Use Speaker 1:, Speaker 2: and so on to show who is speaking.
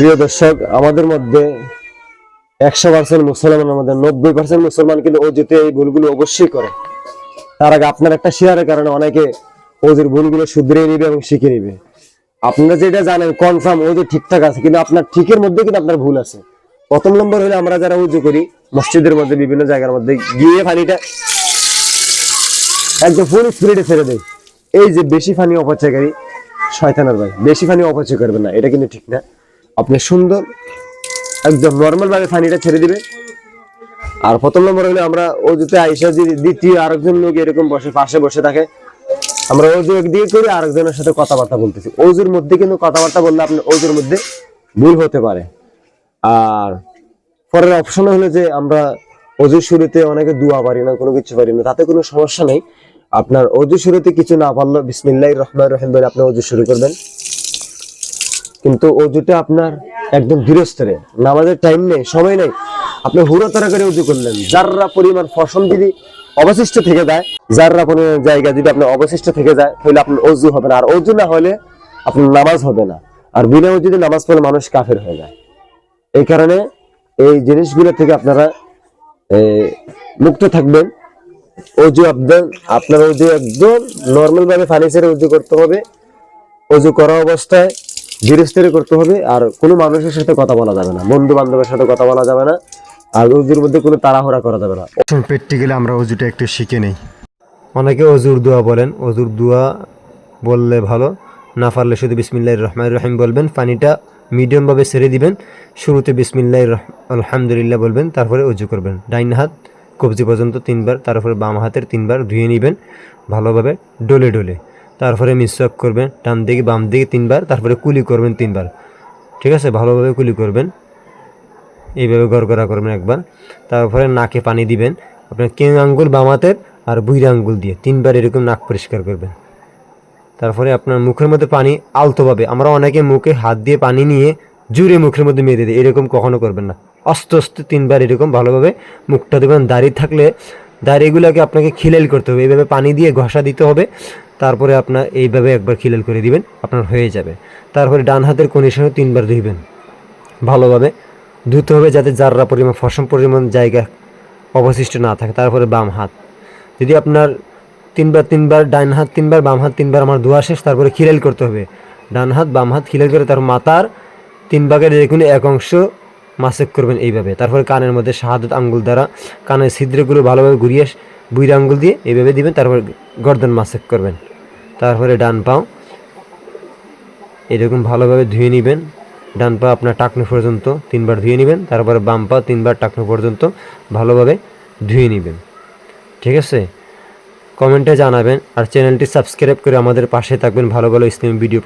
Speaker 1: প্রিয় দর্শক, আমাদের মধ্যে একশো পার্সেন্ট মুসলমানের মধ্যে নব্বই পার্সেন্ট মুসলমান কিন্তু অজুতে এই ভুলগুলো অবশ্যই করে। তার আগে আপনার একটা শেয়ারের কারণে অনেকে ওদের ভুলগুলো শুধরিয়ে নিবে এবং শিখে নিবে। আপনারা যেটা জানেন কনফার্ম ওজু ঠিকঠাক আছে, কিন্তু আপনার ঠিকের মধ্যে কিন্তু আপনার ভুল আছে। প্রথম নম্বর হলে আমরা যারা উজু করি, মসজিদের মধ্যে, বিভিন্ন জায়গার মধ্যে গিয়ে পানিটা একদম ফুল স্পিরিটে ছেড়ে দেয় এই যে বেশি পানি অপচয়কারী, শয়তানের ভাই, বেশি পানি অপচয় করবে না, এটা কিন্তু ঠিক না। আপনি সুন্দর, একদম নর্মাল ভাবে পানিটা ছেড়ে দিবে। আর প্রথম নম্বর হলে আমরা অজুতে আইসা যদি দ্বিতীয় আরেকজন লোক এরকম বসে, পাশে বসে থাকে, আমরা অজু একদিকে করি আরেকজনের সাথে কথাবার্তা বলতেছি। অজুর মধ্যে কিন্তু কথাবার্তা বললে আপনার অজুর মধ্যে ভুল হতে পারে। আর পরের অপশন হলো যে আমরা অজুর শুরুতে অনেকে দোয়া পারি না, কোনো কিছু পারি না, তাতে কোনো সমস্যা নেই। আপনার অজু শুরুতে কিছু না পারল বিসমিল্লাহ রহমান রহিম বলে আপনি অজু শুরু করবেন। কিন্তু অজুটা আপনার একদম ধীরস্থরে নামাজের টাইম নেই, সময় নেই। আপনি হুড়োতারা করে উজু করলেন। যাররা পরিমাণ ফসল যদি অবশিষ্ট থেকে যায়, যাররা পরিমাণ জায়গা যদি আপনার অবশিষ্ট থেকে যায়, তাহলে আপনার অজু হবে না। আর অজু না হলে আপনার নামাজ হবে না। আর বিনা অজুতে নামাজ পড়লে মানুষ কাফের হয়ে যায়। এই কারণে এই জিনিসগুলো থেকে আপনারা মুক্ত থাকবেন। অজু আপনার আপনার অজু একদম নর্মাল ভাবে পানি ছেড়ে উজু করতে হবে। অজু করা অবস্থায় ধীরস্থিরে করতে হবে আর কোনো মানুষের সাথে কথা বলা যাবে না। বন্ধু বান্ধবের সাথে কথা বলা যাবে না। আর অজুর মধ্যে কোনো তাড়াহুড়া করা যাবে না।
Speaker 2: প্র্যাকটিক্যালি আমরা অজুটা একটু শিখে নেই। অনেকে অজুর দোয়া বলেন অজুর দোয়া বললে ভালো না পারলে শুধু বিসমিল্লাহ রহমান রহিম বলবেন পানিটা মিডিয়ামভাবে ছেড়ে দিবেন শুরুতে বিসমিল্লাহ আলহামদুলিল্লাহ বলবেন তারপরে অজু করবেন। ডাইন হাত কবজি পর্যন্ত তিনবার তারপরে বাম হাতের তিনবার ধুয়ে নেবেন ভালোভাবে ডলে ডলে। তারপরে মিসওয়াক করবেন, ডান দিকে, বাম দিকে তিনবার, তারপরে কুলি করবেন তিনবার। ঠিক আছে? ভালোভাবে কুলি করবেন। এইভাবে গড়গড়া করবেন একবার। তারপরে নাকে পানি দিবেন। আপনার কিং আঙ্গুল বাম হাতের আর বুইরা আঙ্গুল দিয়ে তিনবার এরকম নাক পরিষ্কার করবেন। তারপরে আপনার মুখের মধ্যে পানি আলতোভাবে, আমরা অনেকে মুখে হাত দিয়ে পানি নিয়ে জুড়ে মুখের মধ্যে মেরে দিই, এরকম কখনো করবেন না। আস্তে আস্তে তিনবার এরকম ভালোভাবে মুখটা দেবেন। দাড়ি থাকলে দাড়িগুলোকে আপনাকে খিলেল করতে হবে। এইভাবে পানি দিয়ে ঘষা দিতে হবে। তারপরে আপনার এইভাবে একবার খিলেল করে দিবেন, আপনার হয়ে যাবে। তারপরে ডান হাতের কনিশনে তিনবার ধুইবেন। ভালোভাবে ধুতে হবে যাতে যাররা পরিমাণ, ফসম পরিমাণ জায়গা অবশিষ্ট না থাকে। তারপরে বাম হাত। যদি আপনার তিনবার তিনবার, ডান হাত তিনবার, বাম হাত তিনবার আমার ধোয়া শেষ, তারপরে খিলেল করতে হবে। ডান হাত, বাম হাত খিলেল করে তার মাথার তিন ভাগের যে কোনো এক অংশ মাসেক করবেন এইভাবে। তারপরে কানের মধ্যে শাহাদত আঙ্গুল দ্বারা কানের ছিদ্রগুলো ভালোভাবে ঘুরিয়ে, বুইর আঙ্গুল দিয়ে এইভাবে দিবেন, তারপর গর্দন মাসেক করবেন। তারপরে ডান পাও। এরকম ভালোভাবে ধুয়ে নেবেন। ডান পা আপনার টাকনো পর্যন্ত তিনবার ধুয়ে নেবেন, তারপরে বাম পা তিনবার টাকনো পর্যন্ত ভালোভাবে ধুয়ে নেবেন। ঠিক আছে? কমেন্টে জানাবেন আর চ্যানেলটি সাবস্ক্রাইব করে আমাদের পাশে থাকবেন। ভালো ভালো ইসলামী ভিডিও